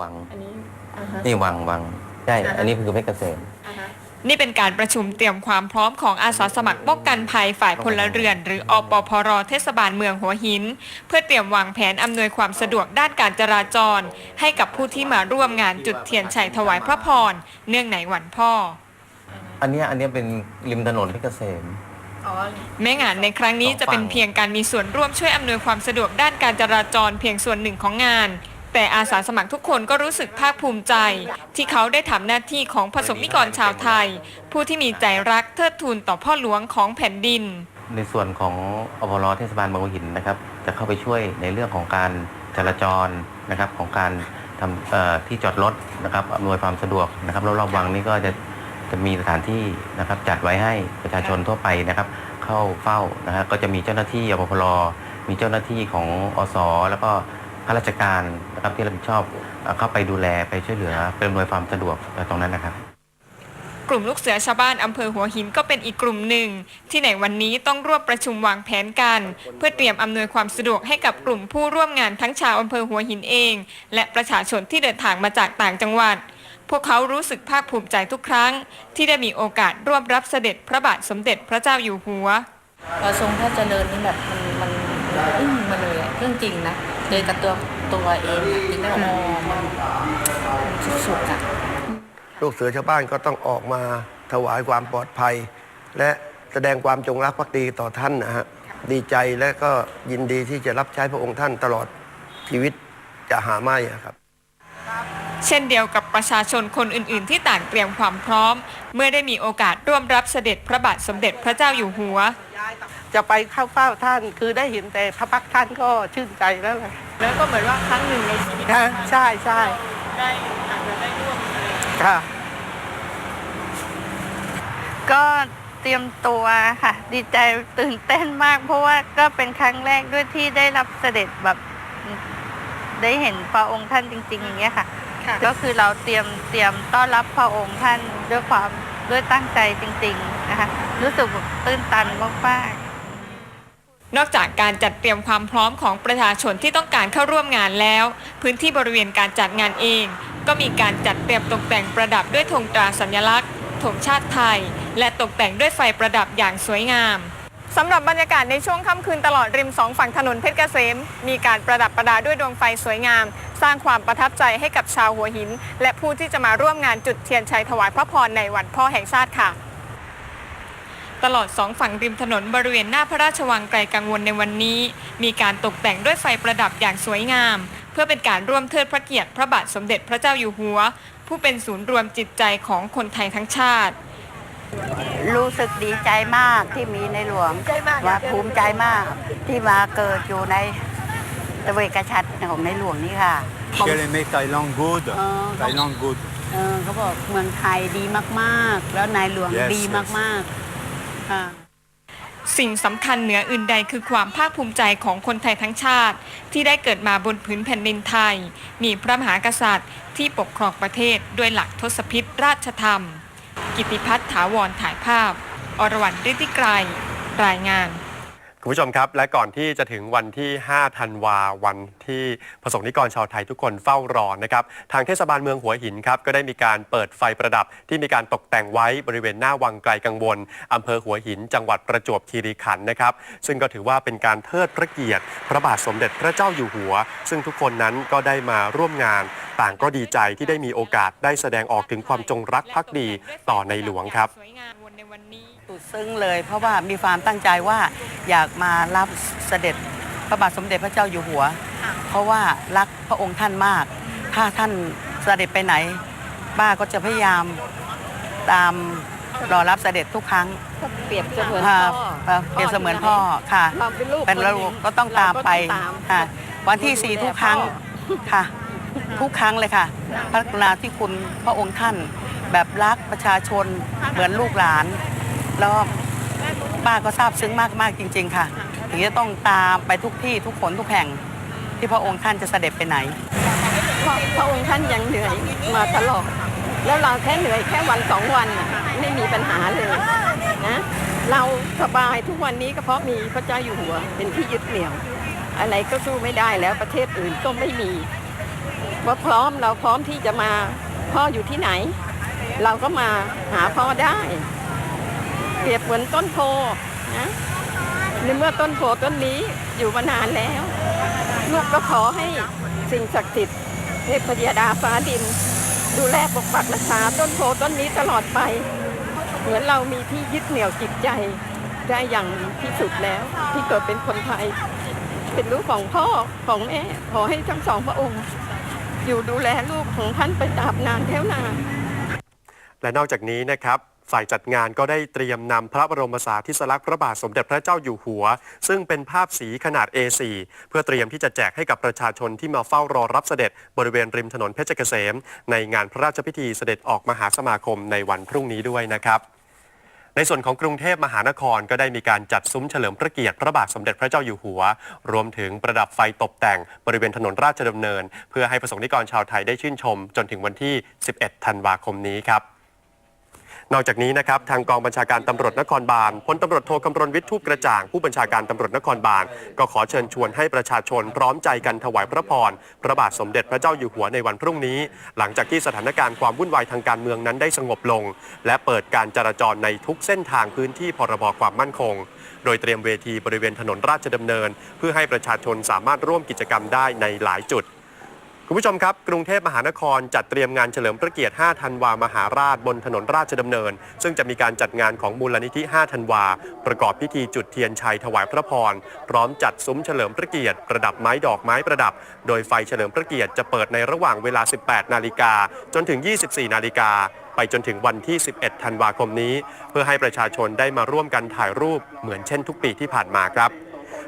วัง อันนี้อ่าฮะนี่วังวังใช่อ่าฮะอันนี้คือเพชรเกษม อ่าฮะ นี่เป็นการประชุมเตรียมความพร้อมของอาสาสมัครป้องกันภัยฝ่ายพลเรือน หรืออปพรเทศบาลเมืองหัวหิน เพื่อเตรียมวางแผนอำนวยความสะดวกด้านการจราจร ให้กับผู้ที่มาร่วมงานจุดเทียนชัยถวายพระพร เนื่องในวันพ่อ อันเนี้ยอันเนี้ยเป็นริมถนนเพชรเกษม อ๋อ แม้งานในครั้งนี้จะเป็นเพียงการมีส่วนร่วมช่วยอำนวยความสะดวกด้านการจราจรเพียงส่วนหนึ่งของงาน แต่อาสาสมัครทุกคนก็รู้สึกภาคภูมิใจ ที่เขาได้ทำหน้าที่ของผสมนิกรชาวไทย ผู้ที่มีใจรักเทิดทูนต่อพ่อหลวงของแผ่นดิน ในส่วนของอพรเทศบาลบางหินนะครับ จะเข้าไปช่วยในเรื่องของการจราจรนะครับของการทำที่จอดรถนะครับอำนวยความสะดวกนะครับรอบๆวังนี้ก็จะจะมีสถานที่นะครับจัดไว้ให้ประชาชนทั่วไปนะครับ เข้าเฝ้านะครับก็จะมีเจ้าหน้าที่อพรมีเจ้าหน้าที่ของอสแล้วก็ ข้าราชการนะครับที่รับผิดชอบเอ่อเข้าไปดูแลไปช่วยเหลือเป็นอำนวยความสะดวกตรงนั้นนะครับ กลุ่มลูกเสือชาวบ้านอำเภอหัวหินก็เป็นอีกกลุ่มหนึ่ง ที่ในวันนี้ต้องร่วมประชุมวางแผนกัน เพื่อเตรียมอำนวยความสะดวกให้กับกลุ่มผู้ร่วมงานทั้งชาวอำเภอหัวหินเอง และประชาชนที่เดินทางมาจากต่างจังหวัดพวกเขารู้สึกภาคภูมิใจทุกครั้ง ที่ได้มีโอกาสร่วมรับเสด็จพระบาทสมเด็จพระเจ้าอยู่หัวพอทรงพระเจริญนี่แบบมันมันอึ้งมาเลยอะเรื่องจริงนะ เจอกับตัวตัวเองอะจริงแล้วอ๋อมันสุดๆอะลูกเสือชาวบ้านก็ต้องออกมาถวายความปลอดภัย และแสดงความจงรักภักดีต่อท่านนะฮะดีใจและก็ยินดีที่จะรับใช้พระองค์ท่านตลอดชีวิตจะหาไม่อะครับ เช่นเดียวกับประชาชนคนอื่น ๆ ที่ต่างเตรียมความพร้อม เมื่อได้มีโอกาสร่วมรับเสด็จพระบาทสมเด็จพระเจ้าอยู่หัว จะไปเข้าเฝ้าท่าน คือได้เห็นแต่พระพักตร์ท่านก็ชื่นใจแล้วแหละแล้วก็เหมือนว่าครั้งหนึ่งในชีวิตนะใช่ใช่ได้อาจจะได้ร่วมค่ะ ก็เตรียมตัวค่ะ ดีใจตื่นเต้นมาก เพราะว่าก็เป็นครั้งแรกด้วยที่ได้รับเสด็จแบบได้เห็นพระองค์ท่านจริง ๆ อย่างเงี้ยค่ะก็คือเราเตรียมเตรียมต้อนรับพระองค์ท่านด้วยความด้วยตั้งใจจริง ๆ นะคะ รู้สึกแบบตื้นตันมากๆ นอกจากการจัดเตรียมความพร้อมของประชาชนที่ต้องการเข้าร่วมงานแล้ว พื้นที่บริเวณการจัดงานเอง ก็มีการจัดเตรียมตกแต่งประดับด้วยธงตราสัญลักษณ์ธงชาติไทย และตกแต่งด้วยไฟประดับอย่างสวยงามสำหรับบรรยากาศในช่วงค่ำคืนตลอดริมสองฝั่งถนนเพชรเกษม มีการประดับประดาด้วยดวงไฟสวยงาม สร้างความประทับใจให้กับชาวหัวหิน และผู้ที่จะมาร่วมงานจุดเทียนชัยถวายพระพรในวันพ่อแห่งชาติค่ะ ตลอดสองฝั่งริมถนนบริเวณหน้าพระราชวังไกลกังวลในวันนี้ มีการตกแต่งด้วยไฟประดับอย่างสวยงาม เพื่อเป็นการร่วมเทิดพระเกียรติพระบาทสมเด็จพระเจ้าอยู่หัว ผู้เป็นศูนย์รวมจิตใจของคนไทยทั้งชาติ รู้สึกดีใจมากที่มีในหลวงว่าภูมิใจมากที่มาเกิดอยู่ในตะเวกชัดของในหลวงนี่ค่ะ Qu'elle make Thailand good. Ờ, Thailand good. เออเขาบอกเมืองไทยดีมาก ๆ แล้วนายหลวง Yes, ดี yes. มากๆค่ะ สิ่งสำคัญเหนืออื่นใดคือความภาคภูมิใจของคนไทยทั้งชาติ ที่ได้เกิดมาบนพื้นแผ่นดินไทย มีพระมหากษัตริย์ ที่ปกครองประเทศด้วยหลักทศพิธราชธรรม กิติพัฒน์ถาวรถ่ายภาพ อรวรรณฤทธิไกรรายงาน คุณผู้ชมครับ และก่อนที่จะถึงวันที่ 5 ธันวาวันที่ประสงค์นิกรชาวไทยทุกคนเฝ้ารอนะครับ ทางเทศบาลเมืองหัวหินครับ ก็ได้มีการเปิดไฟประดับที่มีการตกแต่งไว้บริเวณหน้าวังไกลกังวลอำเภอหัวหิน จังหวัดประจวบคีรีขันธ์นะครับ ซึ่งก็ถือว่าเป็นการเทิดพระเกียรติ พระบาทสมเด็จพระเจ้าอยู่หัว ซึ่งทุกคนนั้นก็ได้มาร่วมงาน ต่างก็ดีใจที่ได้มีโอกาสได้แสดงออกถึงความจงรักภักดีต่อในหลวงครับสุดซึ้งเลยเพราะว่ามีความตั้งใจว่า อยากมารับเสด็จพระบาทสมเด็จพระเจ้าอยู่หัว เพราะว่ารักพระองค์ท่านมาก ถ้าท่านเสด็จไปไหน ป้าก็จะพยายามตามรอรับเสด็จทุกครั้งเปรียบเสมือนค่ะพ่อเอ่อเปรียบเสมือนพ่อค่ะเราเป็นลูกเป็นคนหเรานึ่งก็ต้องตามไปเราก็ต้องตามค่ะวันที่สี่ดูแลทุกครั้งพ่อค่ะทุกครั้งเลยค่ะ พระกรุณาที่คุณพระองค์ท่านแบบรักประชาชนเหมือนลูกหลาน แล้ว ป้าก็ซาบซึ้งมากมากๆจริง ๆ ค่ะ ถึงจะต้องตามไปทุกที่ทุกคนทุกแห่ง ที่พระองค์ท่านจะเสด็จไปไหน เพราะพระองค์ท่านยังเหนื่อยมาตลอด แล้วเราแค่เหนื่อยแค่วันสองวันน่ะไม่มีปัญหาเลยนะ เราสบายทุกวันนี้ก็เพราะมีพระเจ้าอยู่หัวเป็นที่ยึดเหนี่ยว อะไรก็สู้ไม่ได้แล้วประเทศอื่นก็ไม่มี ว่าพร้อมเราพร้อมที่จะมาพ่ออยู่ที่ไหน เราก็มาหาพ่อได้ เปรียบเหมือนต้นโพนะในเมื่อต้นโพต้นนี้อยู่มานานแล้วลูกก็ขอให้สิ่งศักดิ์สิทธิ์เทพยดาฟ้าดิน ดูแลปกปักรักษาต้นโพต้นนี้ตลอดไป เหมือนเรามีที่ยึดเหนี่ยวจิตใจได้อย่างที่สุดแล้วที่เกิดเป็นคนไทย เป็นลูกของพ่อของแม่ขอให้ทั้งสองพระองค์ อยู่ดูแลลูกของท่านไปตราบนานแถวนานและนอกจากนี้นะครับ ฝ่ายจัดงานก็ได้เตรียมนำพระบรมสารีริสลักษณ์พระบาทสมเด็จพระเจ้าอยู่หัว ซึ่งเป็นภาพสีขนาด A4 เพื่อเตรียมที่จะแจกให้กับประชาชนที่มาเฝ้ารอรับเสด็จบริเวณริมถนนเพชรเกษม ในงานพระราชพิธีเสด็จออกมหาสมาคมในวันพรุ่งนี้ด้วยนะครับในส่วนของกรุงเทพมหานครก็ได้มีการจัดซุ้มเฉลิมพระเกียรติพระบาทสมเด็จพระเจ้าอยู่หัว รวมถึงประดับไฟตกแต่งบริเวณถนนราชดำเนิน เพื่อให้ประสงค์นิกรชาวไทยได้ชื่นชม จนถึงวันที่ 11 ธันวาคมนี้ครับ นอกจากนี้นะครับทางกองบัญชาการตำรวจนครบาลพลตำรวจโทกำรณวิทย์ทูปกระจ่าง ผู้บัญชาการตำรวจนครบาลก็ขอเชิญชวนให้ประชาชนพร้อมใจกันถวายพระพรพระบาทสมเด็จพระเจ้าอยู่หัวในวันพรุ่งนี้ หลังจากที่สถานการณ์ความวุ่นวายทางการเมืองนั้นได้สงบลง และเปิดการจราจรในทุกเส้นทางพื้นที่พรบความมั่นคง โดยเตรียมเวทีบริเวณถนนราชดำเนิน เพื่อให้ประชาชนสามารถร่วมกิจกรรมได้ในหลายจุด คุณผู้ชมครับ กรุงเทพมหานครจัดเตรียมงานเฉลิมพระเกียรติ 5 ธันวามหาราชบนถนนราชดำเนิน ซึ่งจะมีการจัดงานของมูลนิธิ 5 ธันวา ประกอบพิธีจุดเทียนชัยถวายพระพร พร้อมจัดซุ้มเฉลิมพระเกียรติ ประดับไม้ดอกไม้ประดับ โดยไฟเฉลิมพระเกียรติจะเปิดในระหว่างเวลา 18 นาฬิกาจนถึง 24 นาฬิกาไปจนถึงวันที่ 11 ธันวาคมนี้ เพื่อให้ประชาชนได้มาร่วมกันถ่ายรูปเหมือนเช่นทุกปีที่ผ่านมาครับ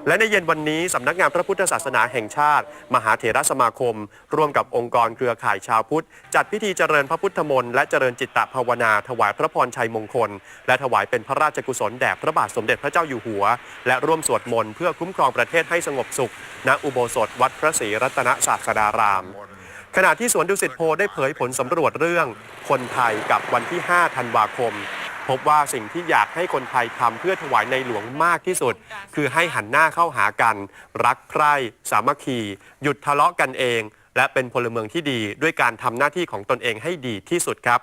และในเย็นวันนี้สำนักงานพระพุทธศาสนาแห่งชาติ มหาเถรสมาคม ร่วมกับองค์กรเครือข่ายชาวพุทธ จัดพิธีเจริญพระพุทธมนต์และเจริญจิตตภาวนา ถวายพระพรชัยมงคล และถวายเป็นพระราชกุศลแด่พระบาทสมเด็จพระเจ้าอยู่หัว และร่วมสวดมนต์เพื่อคุ้มครองประเทศให้สงบสุข ณอุโบสถวัดพระศรีรัตนศาสดารามขณะที่สวนดุสิตโพได้เผยผลสำรวจเรื่อง คนไทยกับวันที่ 5 ธันวาคม พบว่าสิ่งที่อยากให้คนไทยทำเพื่อถวายในหลวงมากที่สุด คือให้หันหน้าเข้าหากัน รักใคร่สามัคคี หยุดทะเลาะกันเอง และเป็นพลเมืองที่ดีด้วยการทำหน้าที่ของตนเองให้ดีที่สุดครับ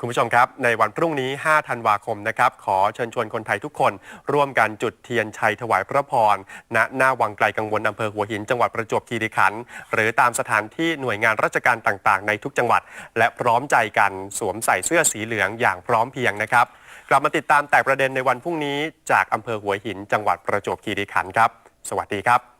คุณผู้ชมครับ ในวันพรุ่งนี้ 5 ธันวาคมนะครับ ขอเชิญชวนคนไทยทุกคน ร่วมกันจุดเทียนชัยถวายพระพร ณ หน้าวังไกลกังวลอำเภอหัวหิน จังหวัดประจวบคีรีขันธ์ หรือตามสถานที่หน่วยงานราชการต่างๆ ในทุกจังหวัด และพร้อมใจกันสวมใส่เสื้อสีเหลืองอย่างพร้อมเพียงนะครับ กลับมาติดตามแต่ประเด็นในวันพรุ่งนี้จากอำเภอหัวหิน จังหวัดประจวบคีรีขันธ์ครับ สวัสดีครับ